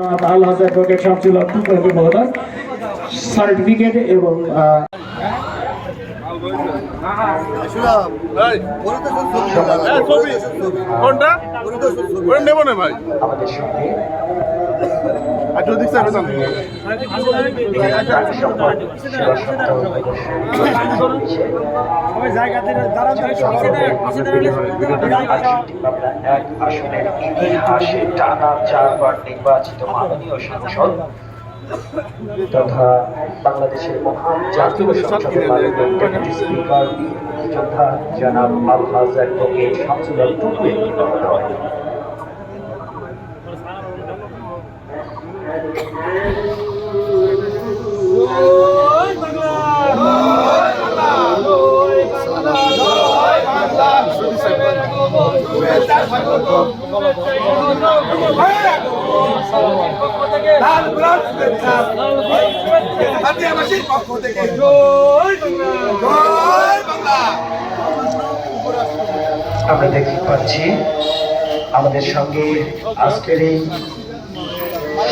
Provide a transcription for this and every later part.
আল্লাহ advocate Shamsul Abdul মহোদয় certificate এবং কোনটা? না ভাই? আমাদের সঙ্গে এক আসনের ইতিহাসে টানা চারবার নির্বাচিত মাননীয় সাংসদ তথা বাংলাদেশের মহান জাতীয় সংসদের ডেপুটি স্পিকার যোদ্ধা জনাব আলহাজ অ্যাডভোকেট শামসুল আমরা দেখতে পাচ্ছি আমাদের সঙ্গে আজকের এই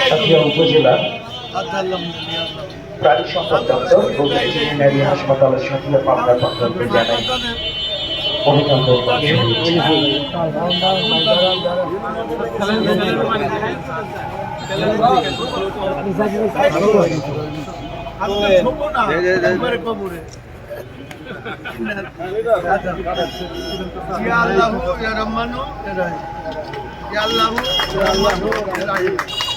সাথিয়া উপজেলা প্রাণী সম্পদ দপ্তর ভেটেরিনারি হাসপাতালের সাথিয়া পাবনার পক্ষকে জানাই শুভেচ্ছা।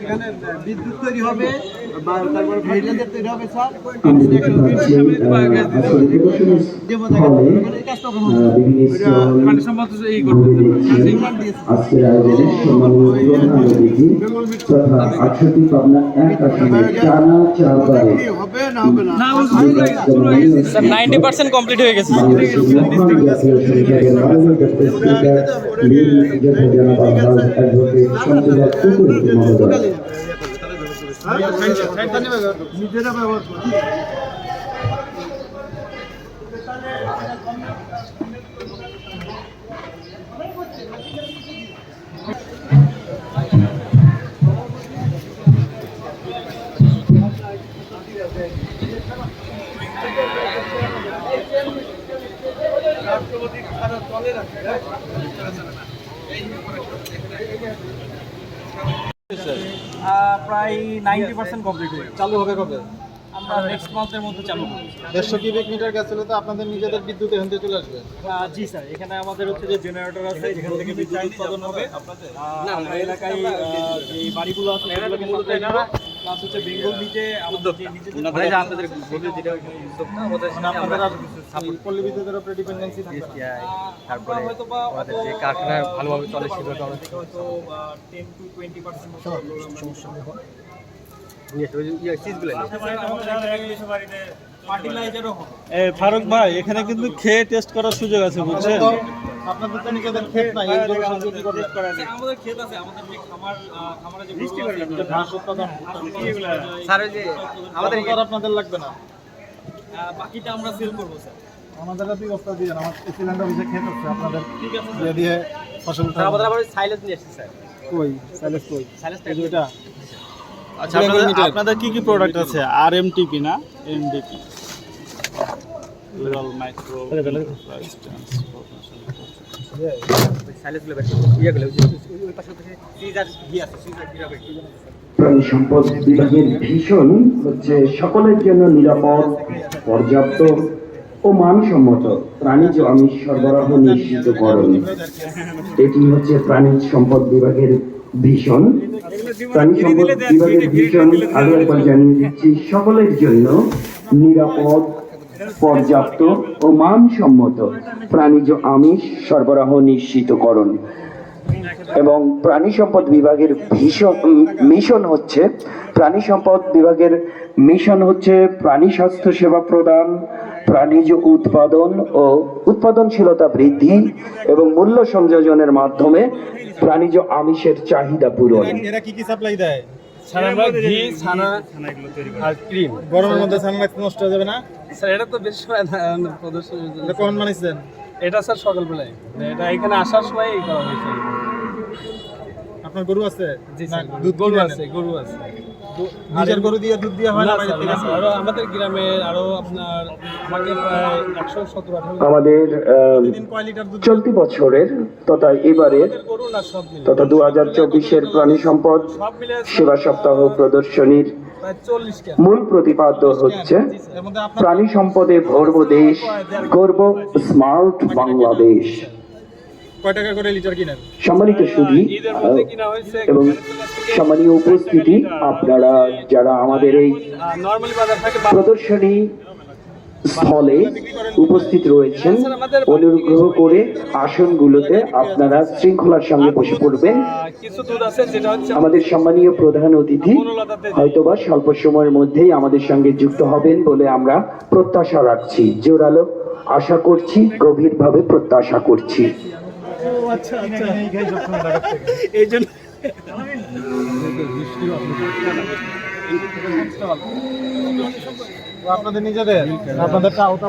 এখানে বিদ্যুৎ তৈরি হবে তৈরি হবে স্যার আজকের আয়োজনে আটষট্টি পাবনা এক আসনে টানা চারবারে নাইনটি পার্সেন্ট কমপ্লিট হয়ে গেছে অ্যাডভোকেট মহোদয় নিজেরা। রাষ্ট্রপতি সারা তলে রাখে প্রায় নাইনটি পার্সেন্ট কমপ্লিট হয়ে চালু হবে কবে? আমরা নেক্সট মান্থের মধ্যে চালু করব। দেড়শো কিউবিক মিটার গ্যাস হলে তো আপনাদের নিজেদের বিদ্যুৎ এখান থেকে চলে আসবে। জি স্যার এখানে আমাদের হচ্ছে যে জেনারেটর আছে যেখান থেকে বিদ্যুৎ উৎপাদন হবে। আহ, এলাকায় যে বাড়িগুলো আছে প্লাস হচ্ছে বেঙ্গল আপনাদের যেটা মানে আপনাদের আর পল্লী বিদ্যুতের উপরে ডিপেন্ডেন্সি থাকবে তারপরে আমাদের যে কারখানা ভালোভাবে চলে সেটা হয়তো টেন টু টোয়েন্টি পার্সেন্ট ফার্টিলাইজারও হবে এ ফারুক ভাই এখানে কিন্তু খেয়ে টেস্ট করার সুযোগ আছে বুঝছেন? আপনাদের তো নিজেদের ক্ষেত নাই। আমাদের ক্ষেত আছে আমাদের যে খামার খামারে যে বৃষ্টি করে ঘাস উৎপাদন স্যার ওই যে আমাদের আর আপনাদের লাগবে না। বাকিটা আমরা সেল করব স্যার। আমাদের দুই বস্তা দিয়ে আমার সিলিন্ডার অফিসে খেতে হচ্ছে আপনাদের দিয়ে দিয়ে ফসল আমাদের আবার সাইলেন্স নিয়ে এসেছি স্যার। কই? সাইলেস কই? সাইলেন্স এই আচ্ছা আপনাদের আপনাদের কি কি প্রোডাক্ট আছে? আর এম টিপি না? এম গিরাবে প্রাণী সম্পদ বিভাগের ভীষণ হচ্ছে সকলের জন্য নিরাপদ পর্যাপ্ত ও মানসম্মত প্রাণীজ আমিষ সরবরাহ নিশ্চিতকরণ। এটি হচ্ছে প্রাণী সম্পদ বিভাগের ভীষণ। প্রাণী সম্পদ বিভাগের ভীষণ আরও একবার জানিয়ে দিচ্ছি সকলের জন্য নিরাপদ পর্যাপ্ত ও মানসম্মত প্রাণীজ আমিষ সরবরাহ নিশ্চিতকরণ। এবং প্রাণী সম্পদ বিভাগের মিশন হচ্ছে প্রাণী সম্পদ বিভাগের মিশন হচ্ছে প্রাণী স্বাস্থ্য সেবা প্রদান, প্রাণীজ উৎপাদন ও উৎপাদনশীলতা বৃদ্ধি এবং মূল্য সংযোজনের মাধ্যমে প্রাণীজ আমিষের চাহিদা পূরণ। এরা কি কি সাপ্লাই দেয়? ছানা ঘি ছানা আর ক্রিম। গরমের মধ্যে সানলাইট নষ্ট হয়ে যাবে না? স্যার এটা তো বেশি সময় না প্রদর্শনের এটা কখন বানাইছেন? এটা স্যার সকালবেলায়। এটা এখানে আসার সময় এই করা হয়েছে। আপনার গরু আছে? জি দুধ গরু আছে গরু আছে। নিজের গরু দিয়ে দুধ দিয়ে হয় না আরও আমাদের গ্রামে আরও আপনার আমাকে প্রায় একশো সতেরো আমাদের চলতি বছরের তথা এবারের তথা দু হাজার চব্বিশের প্রাণী সম্পদ সব সপ্তাহ প্রদর্শনীর মূল প্রতিপাদ্য হচ্ছে প্রাণী সম্পদে ভরব দেশ গর্ব স্মার্ট বাংলাদেশ। কয় টাকা করে লিটার কিনেন? সম্মানিত সুধী মধ্যে কিনা হয়েছে এবং সম্মানীয় উপস্থিতি আপনারা যারা আমাদের এই প্রদর্শনী স্থলে উপস্থিত রয়েছেন। অনুগ্রহ করে আসনগুলোতে আপনারা শৃঙ্খলার সঙ্গে বসে পড়বেন। কিছু দুধ আছে যেটা হচ্ছে আমাদের সম্মানীয় প্রধান অতিথি হয়তোবা স্বল্প সময়ের মধ্যেই আমাদের সঙ্গে যুক্ত হবেন বলে আমরা প্রত্যাশা রাখছি। জোরালো আশা করছি গভীরভাবে প্রত্যাশা করছি। এই জন্য। আপনাদের নিজেদের আপনাদেরটা আওতা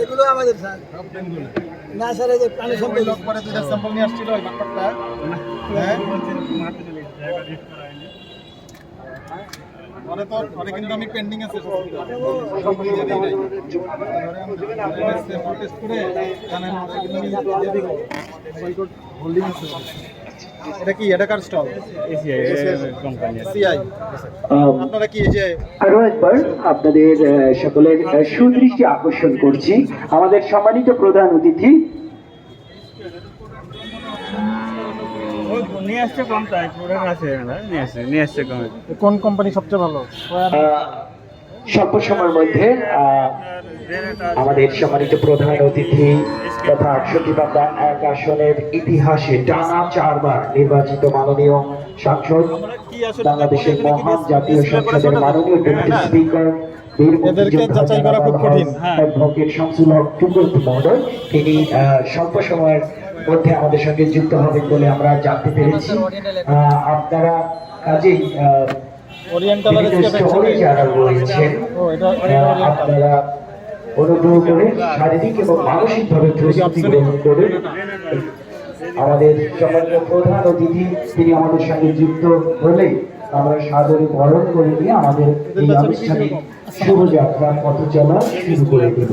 এগুলো আমাদের স্যার না স্যার এই যে প্রাণী সম্পদ পরে দুইটা পরে তো কিন্তু আমি পেন্ডিং আছে করে জানেন হোল্ডিং এটা কি এটা কার স্টল কোম্পানি সিআই আম, আপনারা কি এই যে আরও একবার আপনাদের সকলের সুদৃষ্টি আকর্ষণ করছি। আমাদের সম্মানিত প্রধান অতিথি নিয়ে আসছে কম তাই প্রোডাক্ট আছে নিয়ে আসছে নিয়ে আসছে কম কোন কোম্পানি সবচেয়ে ভালো স্বল্প সময়ের মধ্যে আমাদের সম্মানিত প্রধান অতিথি তথা এক আসনের ইতিহাসে টানা চারবার নির্বাচিত মাননীয় সাংসদ বাংলাদেশের মহান জাতীয় সংসদের মাননীয় ডেপুটি স্পিকার এদেরকে যাচাই করা খুব কঠিন। হ্যাঁ। তিনি আহ, স্বল্প সময়ের মধ্যে আমাদের সঙ্গে যুক্ত হবে বলে আমরা জানতে পেরেছি। আপনারা কাজেই যারা রয়েছেন আপনারা অনুগ্রহ করে শারীরিক এবং মানসিক ভাবে প্রস্তুতি গ্রহণ করে আমাদের সম্মানীয় প্রধান অতিথি তিনি আমাদের সঙ্গে যুক্ত হলে আমরা সাদরে বরণ করে নিয়ে আমাদের এই আনুষ্ঠানিক শুভযাত্রা পথ চলা শুরু করে দেব।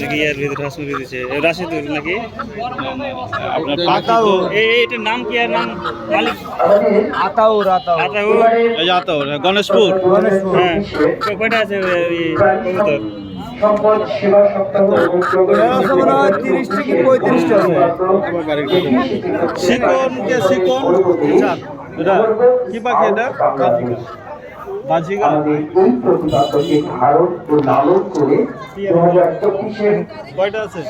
নাকি ইয়ার ভিতরে নাকি? আপনার পাখি এই এটার নাম কি আর নাম? মালিক আতাউর আতাউর। আতাউর? এই আতাউর হ্যাঁ, গণেশপুর। হ্যাঁ। তো কয়টা আছে ওই কবুতর? সম্পদ সেবা আছে হয় 30 থেকে 35 টা আছে। শিকন কে শিকন? কি পাখি এটা? বাজিগার। আমাদের এই প্রতিপাদ্যকে ধারণ ও লালন করে দু হাজার কয়টা আছে?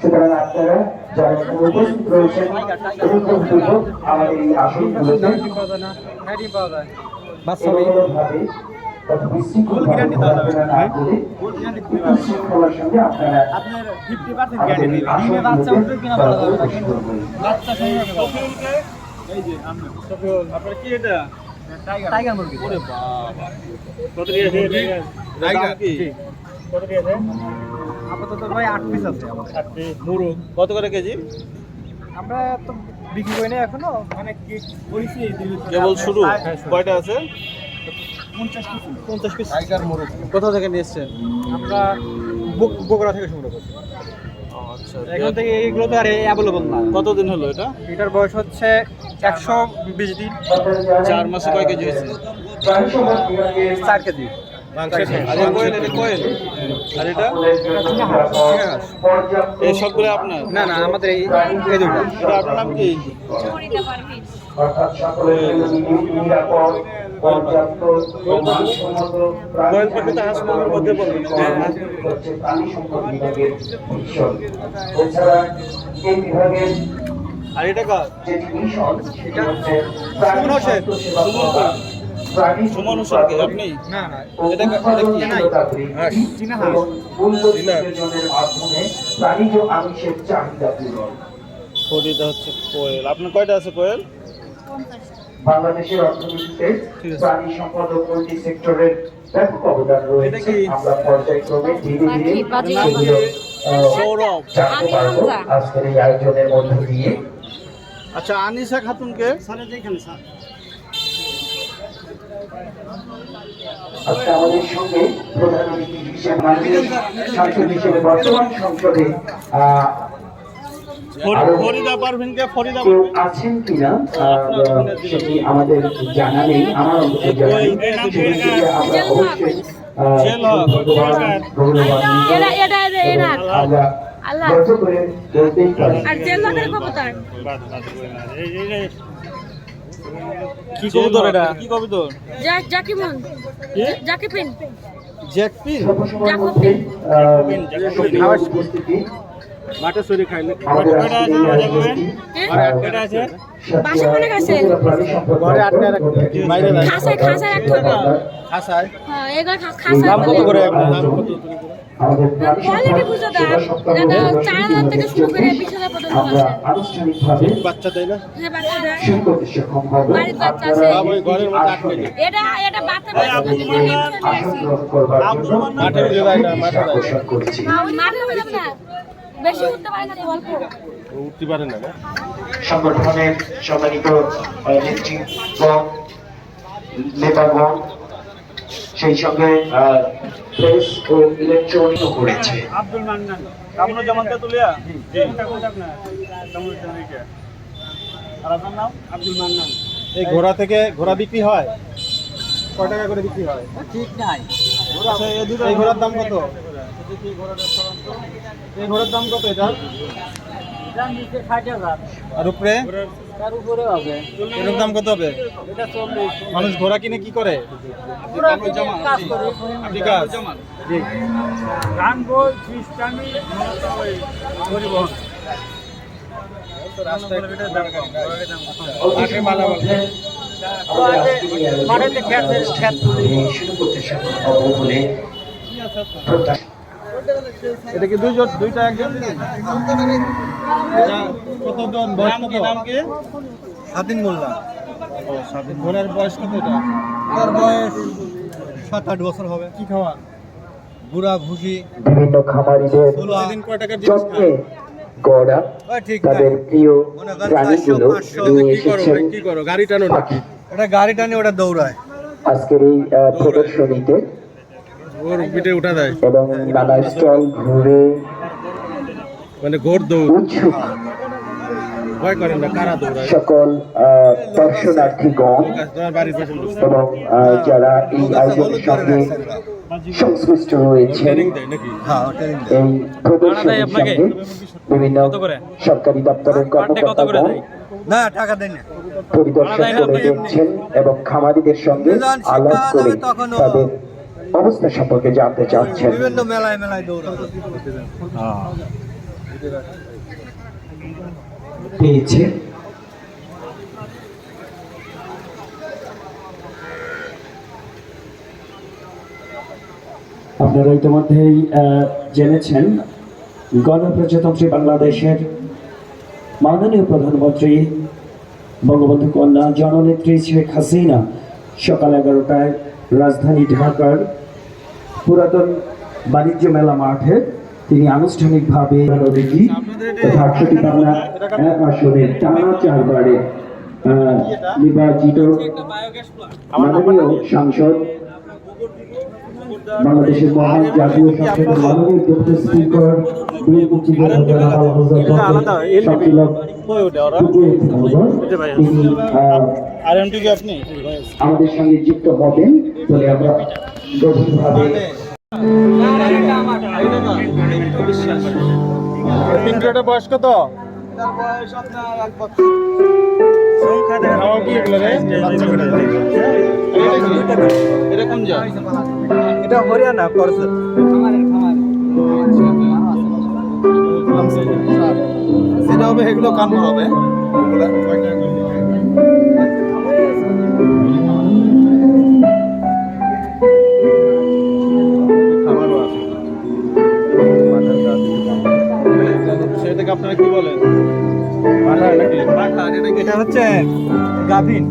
সুতরাং আপনারা যারা উপস্থিত রয়েছেন আমাদের এই আসনগুলোতে আপনারা আপনার ফিফটি পার্সেন্ট আমাদের গ্যারান্টি দিবে। বাচ্চা উঠবে কিনা বলা যাবে না কিন্তু বাচ্চা সংগ্রহ এই যে আপনার কি এটা? টাইগার মুরগি। ওরে বাবা। কত দিয়েছে টাইগার কি? কত দিয়েছে আপাতত ভাই আট পিস আছে। মুরগ। কত করে কেজি? আমরা তো বিক্রি করি না এখনও মানে কি কেবল শুরু? কয়টা আছে? পঞ্চাশ পিস। পঞ্চাশ পিস। কোথা থেকে নিয়ে এসছেন? আমরা বক- বগুড়া থেকে সংগ্রহ করছি। আচ্ছা। এখান থেকে এইগুলো তো আর অ্যাভেলেবল না। কতদিন হলো এটা? এটার বয়স হচ্ছে একশো বিশ দিন। চার মাসে কয় কেজি হয়েছে? চার কেজি। আর এটা কোয়েল। আর এটা? এই সবগুলো আপনার? না না আমাদের এই এই দুটো এটা আপনার নাম কি? কোয়েল পাখি তো হাঁস মুরগির মধ্যে পড়বে বিভাগের আর এটা কার? সুমন হোসেন। প্রাণী সুমন হোসেন কে? আপনি? না না এটা এটা কি? উৎপাদনশীলতা চীনা হাঁস। এবং মূল্য সংযোজনের মাধ্যমে প্রাণীজ আমিষের চাহিদা পূরণ। ফরিদা হচ্ছে কোয়েল। আপনার কয়টা আছে কোয়েল? বাংলাদেশের অর্থনীতিতে প্রাণী সম্পদ ও পোল্ট্রি সেক্টরের ব্যাপক অবদান রয়েছে। আমরা পর্যায়ক্রমে ধীরে ধীরে সেগুলো সৌরভ। জানতে আমি পারব। হামজা। আজকের এই আয়োজনের মধ্য দিয়ে। আচ্ছা আনিসা খাতুনকে? আজকে আমাদের সঙ্গে প্রধান অতিথি হিসেবে সাংসদ হিসেবে বর্তমান সংসদে আছেন কিনা সেটি আমাদের জানা নেই আমার অন্তত জানা নেই। অবশ্যই আল্লাহ। করে বলতেই পারি। কি কবুতর এটা? কি কবুতর? জাক জ্যাকপিন সর্বসময়ের মধ্যে আহ, সক্রিয় মাঠে চুরি খাইলে এটা আছে বাসা অনেক আছে। প্রাণী সম্পদ ঘরে আটকায় রাখতে বাইরে রাখতে খাসায় খাসায় রাখতে হবে আসায় হ্যাঁ এগুলো খাসায় দাম কত। করে? দাম কত? আমাদের আমরা আনুষ্ঠানিকভাবে শুরু করতে সক্ষম হব? আসন গ্রহণ করবার জন্য। আকর্ষণ করছি। বেশি উঠতে পারে না অল্প। উঠতে পারে না সংগঠনের সম্মানিত নেতাগণ সেই সঙ্গে প্রেস ও ইলেকট্রনিকও করেছে। আব্দুল মান্নান কামরুজ্জামান তেতুলিয়া জি। আর আপনার নাম? আব্দুল মান্নান। এই ঘোড়া থেকে ঘোড়া বিক্রি হয়? কয় টাকা করে বিক্রি হয়? ঠিক নাই। আচ্ছা দুটো এই ঘোড়ার দাম কত? এই ঘোড়ার দাম কত এটা? আর উপরে? তার উপরে হবে। এটার দাম কত হবে? মানুষ ঘোড়া কিনে কি করে? পুরো কাজ করে। ঠিক আছে গান বই খ্রিস্টানি পরিবহন। শুরু করতে সক্ষম হব বলে এটা কি দুইজন দুইটা একজন কতজন বয়স কত কি নাম কি? স্বাধীন মোল্লা। ও স্বাধীন ঘোড়ার বয়স কত এটা? তার বয়স সাত আট বছর হবে। কি খাওয়া? গুড়া ভুসি বিভিন্ন খামারিদের প্রতিদিন কয় টাকার জিনিস যত্নে খায়? গড়া তাদের প্রিয় মনে প্রাণীগুলো নিয়ে কি করো এসেছেন কি করো? গাড়ি টানো নাকি ওটা গাড়ি টানে ওটা দৌড়ায়। আজকের এই প্রদর্শনীতে ওর পিঠে উঠা দেয়। এবং নানা স্টল ঘুরে মানে ঘোর দৌড়। উৎসুক। ভয় করেন না কারা দৌড়ায়? সকল দর্শনার্থীগণ এবং যারা এই আয়োজনের সঙ্গে সংশ্লিষ্ট নাকি? হ্যাঁ এই প্রদর্শনীর আপনাকে? সঙ্গে বিভিন্ন সরকারি দপ্তরের পার ডে কত করে কর্মকর্তাগণ না টাকা দেন না। পরিদর্শন করে দেখছেন এবং খামারিদের সঙ্গে আলাপ করে তাদের অবস্থা সম্পর্কে জানতে চাচ্ছেন। বিভিন্ন মেলায় মেলায় পেয়েছে আপনারা ইতিমধ্যেই জেনেছেন গণপ্রজাতন্ত্রী বাংলাদেশের মাননীয় প্রধানমন্ত্রী বঙ্গবন্ধু কন্যা জননেত্রী শেখ হাসিনা সকাল এগারোটায় রাজধানী ঢাকার পুরাতন বাণিজ্য মেলা মাঠে তিনি আনুষ্ঠানিকভাবে তথা আটষট্টি বাংলা এক আসনের টানা চারবারে নির্বাচিত মাননীয় সাংসদ বাংলাদেশের মহান জাতীয় সংসদের মাননীয় স্পিকার বীর মুক্তিযোদ্ধা জনাব হযরত তিনি আহ, আর এমটি কি আপনি? আমাদের সঙ্গে যুক্ত হবেন বলে আমরা গভীরভাবে পিন্টুটার বয়স কত? এটা হরিয়ানা করছে। সেটা হবে এগুলো কান্না হবে। আপনারা কি বলেন? পাঠা এটা হচ্ছে গাভিন।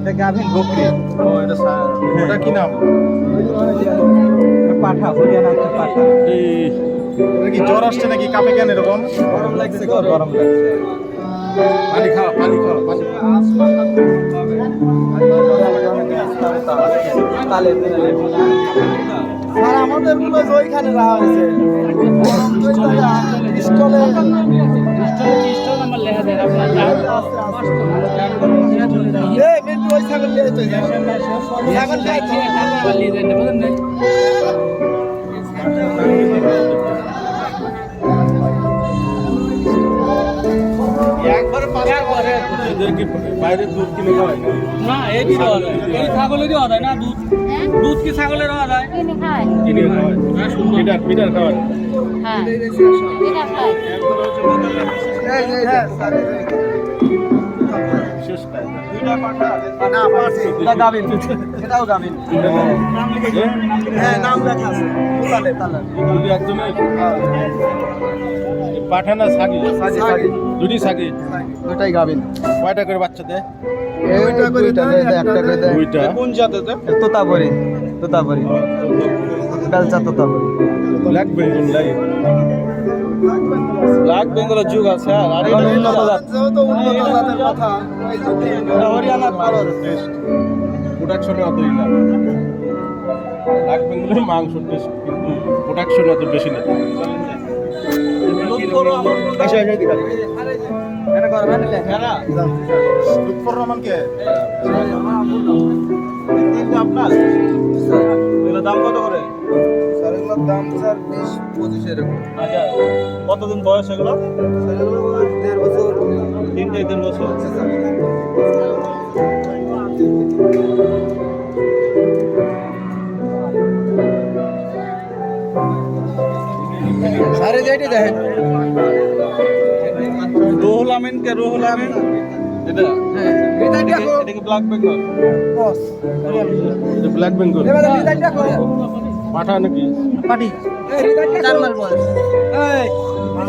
এটা গাভিন বকরি। ও এটা সা- ওটা কি নাম? পাঠা হরিয়ানা পাঠা। এই এটা কি জ্বর আসছে নাকি? কাপে কেন এরকম? গরম লাগছে গরম। লাগছে। পানি খাওয়া পানি তালে। আর আমাদেরগুলো যে ওইখানে রাখা হয়েছে। স্টলে ছাগল এদের বাইরে দুধ কিনে খাওয়ায় না না এই কি দেওয়া যায় এই ছাগলেরই দেওয়া যায় না দুধ দুধ কি ছাগলের যায় কিনে খায় কিনে খাওয়ায় পিটার মিটার খাওয়ায় হ্যাঁ পিটার না পারছি এটা গাভিন এটাও গাভিন হ্যাঁ নাম লেখা আছে। তালে তালে একজনের পাঠানা সাগি সাগি। দুটি সাগি ওটাই গাভিন কয়টা করে বাচ্চা দেয়? করে দেয় একটা করে দেয়। দুইটা। কোন জাতের তোতাপুরি। তোতাপুরি। বেলচা তোতাপুরি। ব্ল্যাক বেঙ্গল লাগে ব্ল্যাক বেঙ্গলের যুগ আছে আর এটা উন্নত জাত। যেহেতু উন্নত জাতের কথা এটা হরিয়ানার পালন টেস্ট প্রোডাকশনে অত ই ব্ল্যাক বেঙ্গলের মাংস টেস্ট কিন্তু প্রোডাকশনে অত বেশি না। লুৎফর আপনার? দাম কত করে? দাম স্যার বিশ পঁচিশ এরকম। আচ্ছা। কতদিন বয়স এগুলো স্যার এগুলো দেড় বছর তিনটে দেড় বছর। আরে যেটি দেখেন। রুহুল আমিন কে? রুহুল আমিন। এটা? হ্যাঁ এটা কি ব্ল্যাক বেঙ্গল এটা ব্ল্যাক বেঙ্গল পাঠা নাকি? পাটি চার মাস বয়স। এই।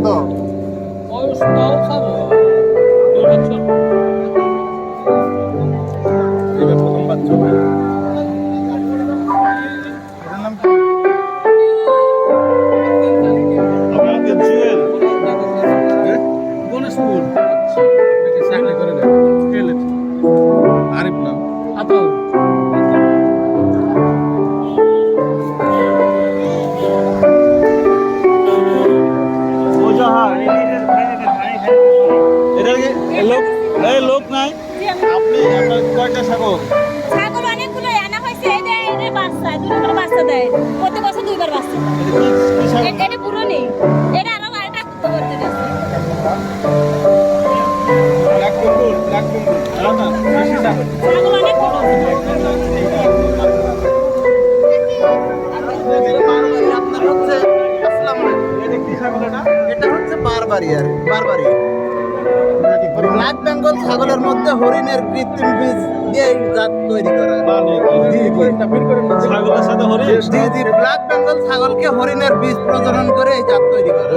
বেঙ্গল এটা আপনার কামাল কামাল বয়স কত কত ছাগল অনেকগুলো আনা হয়েছে। এই এদের বাচ্চা দুটো করে বাচ্চা দেয়। প্রতি বছর দুইবার বাচ্চা। এটা পুরো নেই এটা আরও আরেকটা করতে ছাগল অনেক বারবারি। ব্ল্যাক বেঙ্গল ছাগলের মধ্যে হরিণের কৃত্রিম বীজ। দিয়ে এই জাত তৈরি করা। মানে ব্ল্যাক বেঙ্গল ছাগলকে হরিণের বীজ প্রজনন করে এই জাত তৈরি করে।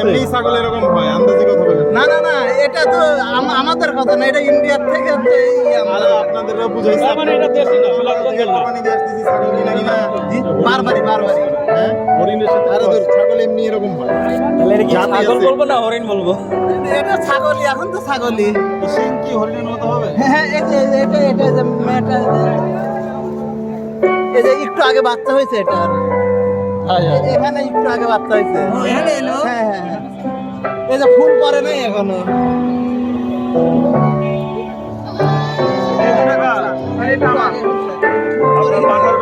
এমনি ছাগল এরকম হয় আন্দাজে কথা বলেন। না না না এটা তো আমাদের কথা না এটা ইন্ডিয়ার থেকে আমাদের আপনাদেরও বুঝাইছে মানে এটা হ্যাঁ? হরিণের সাথে আরে ধর ছাগল এমনি এরকম হয়। ছাগল বলব না হরিণ বলব? এটা ছাগলই এখন তো ছাগলই। সিং কি হরিণের মতো হবে? হ্যাঁ হ্যাঁ এটা এটা যে মেয়েটা এই যে একটু আগে বাচ্চা হয়েছে এটার এখানে একটু আগে বাচ্চা হয়েছে। হ্যাঁ হ্যাঁ হ্যাঁ। এই যে ফুল পরে নাই এখনও। আছে স্যার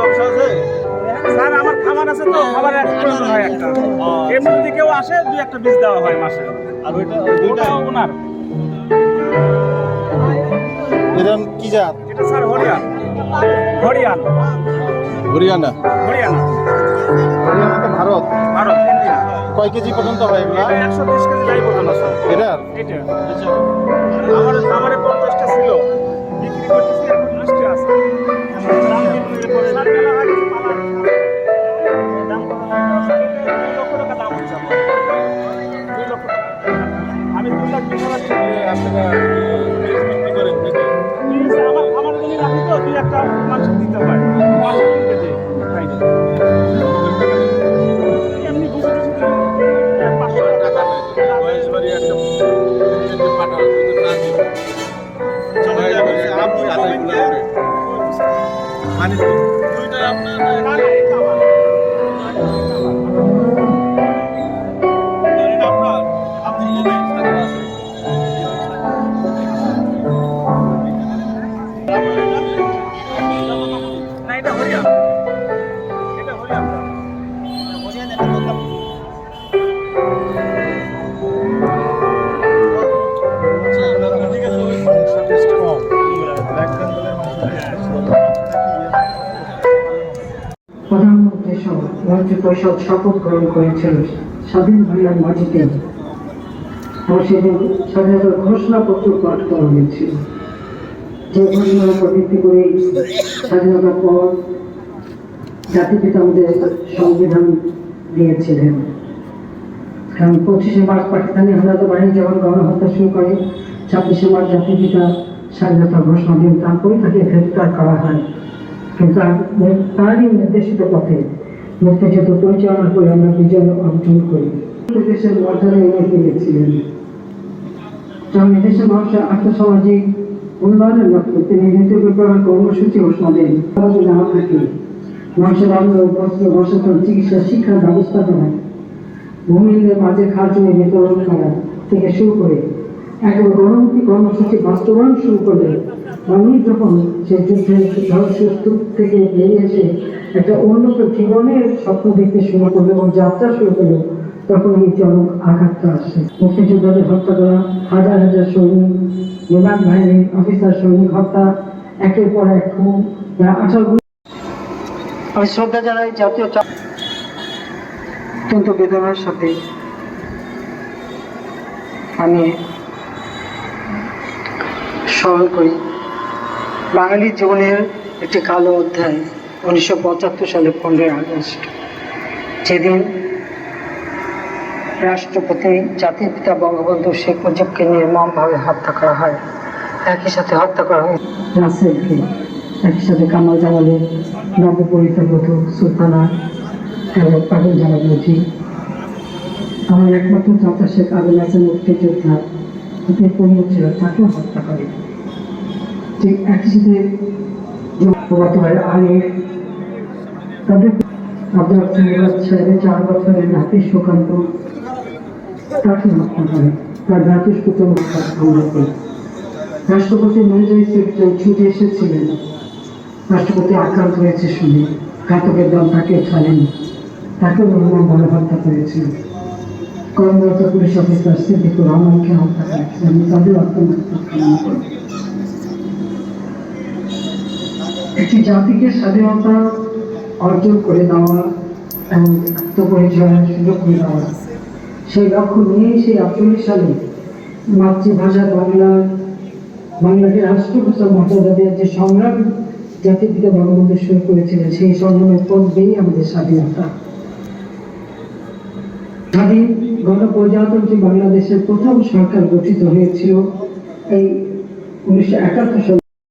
আমার আছে তো খাবারের প্রয়োজন হয় একটা। এমনি যদি কেউ আসে দুই একটা বীজ দেওয়া হয় মাসে। আর ওইটা ওই দুইটা? ওনার। এরকম কি জাত? এটা স্যার হরিয়ান। হরিয়ান। হরিয়ানা। হরিয়ানা। হরিয়ানা ভারত। ভারত কয় কেজি পর্যন্ত হয় এগুলো? একশো বিশ মন্ত্রিপরিষদ শপথ গ্রহণ করেছিল স্বাধীন বাংলার মাটিতে। সেদিন স্বাধীনতার ঘোষণাপত্র পাঠ করা হয়েছিল। যে ঘোষণার উপর ভিত্তি করে স্বাধীনতার পর জাতিপিতা আমাদের সংবিধান দিয়েছিলেন। কারণ পঁচিশে মার্চ পাকিস্তানি হামলাতে বাহিনী যখন গণহত্যা শুরু করে, ছাব্বিশে মার্চ জাতির পিতা স্বাধীনতা ঘোষণা দিন। তারপরে তাকে গ্রেপ্তার করা হয়। কিন্তু তারই নির্দেশিত পথে মুক্তিযুদ্ধ পরিচালনা করে আমরা বিজয় অর্জন করি। দেশের মর্যাদা এনে দিয়েছিলেন যখন দেশের মানুষের আর্থসামাজিক উন্নয়নের লক্ষ্যে তিনি নীতি বিপ্লবের কর্মসূচি ঘোষণা দেন। আমাদের না থাকে। মানুষের অন্ন বস্ত্র, বসতন, চিকিৎসা, শিক্ষার ব্যবস্থা করা, ভূমিহীনদের মাঝে খাদ্য বিতরণ করা থেকে শুরু করে একেবারে গণমুখী কর্মসূচি বাস্তবায়ন শুরু করলে মানুষ যখন সে যুদ্ধের ধ্বংসস্তূপ থেকে বেরিয়ে এসে একটা উন্নত জীবনের স্বপ্ন দেখতে শুরু করল এবং যাত্রা শুরু করল, তখন এই চরম আঘাতটা আসে। মুক্তিযোদ্ধাদের হত্যা করা, হাজার হাজার সৈনিক বিমান বাহিনীর অফিসার সৈনিক হত্যা, একের পর এক খুন আঠারো আমি শ্রদ্ধা জানাই জাতীয় অত্যন্ত বেদনার সাথে আমি স্মরণ করি। বাঙালি জীবনের একটি কালো অধ্যায়, উনিশশো পঁচাত্তর সালে পনেরোই আগস্ট। যেদিন রাষ্ট্রপতি, জাতির পিতা বঙ্গবন্ধু শেখ মুজিবকে নির্মমভাবে হত্যা করা হয়। একই সাথে হত্যা করা হয় রাসেলকে একই সাথে কামাল জামালের নবপরিতবধূ সুলতানা এবং পাগল জামাল মুজি আমার একমাত্র চাচা শেখ আবুল হাসান মুক্তিযোদ্ধা তাকেও হত্যা করে। ঠিক একই সাথে হয় আগে তাদের চার তাকে তার রাষ্ট্রপতি ছুটে এসেছিলেন, রাষ্ট্রপতি আক্রান্ত হয়েছে শুনে, ঘাতকের দল তাকে ছাড়েন। তাকে রহমান বলে হত্যা কর্মরত পুলিশ অফিসার সিদ্দিকুর রহমানকে হত্যা করেছিলেন। তাদের আত্মহত্যা একটি জাতিকে স্বাধীনতা অর্জন করে দেওয়া এবং আত্মপরিচয়ের সুযোগ করে দেওয়া সেই লক্ষ্য নিয়েই সেই আটচল্লিশ সালে মাতৃভাষা বাংলা, বাংলাকে রাষ্ট্রভাষা মর্যাদা দেওয়ার যে সংগ্রাম জাতির পিতা বঙ্গবন্ধু শুরু করেছিলেন, সেই সংগ্রামের পথ দিয়েই আমাদের স্বাধীনতা। স্বাধীন গণপ্রজাতন্ত্রী বাংলাদেশের প্রথম সরকার গঠিত হয়েছিল এই উনিশশো একাত্তর সালে।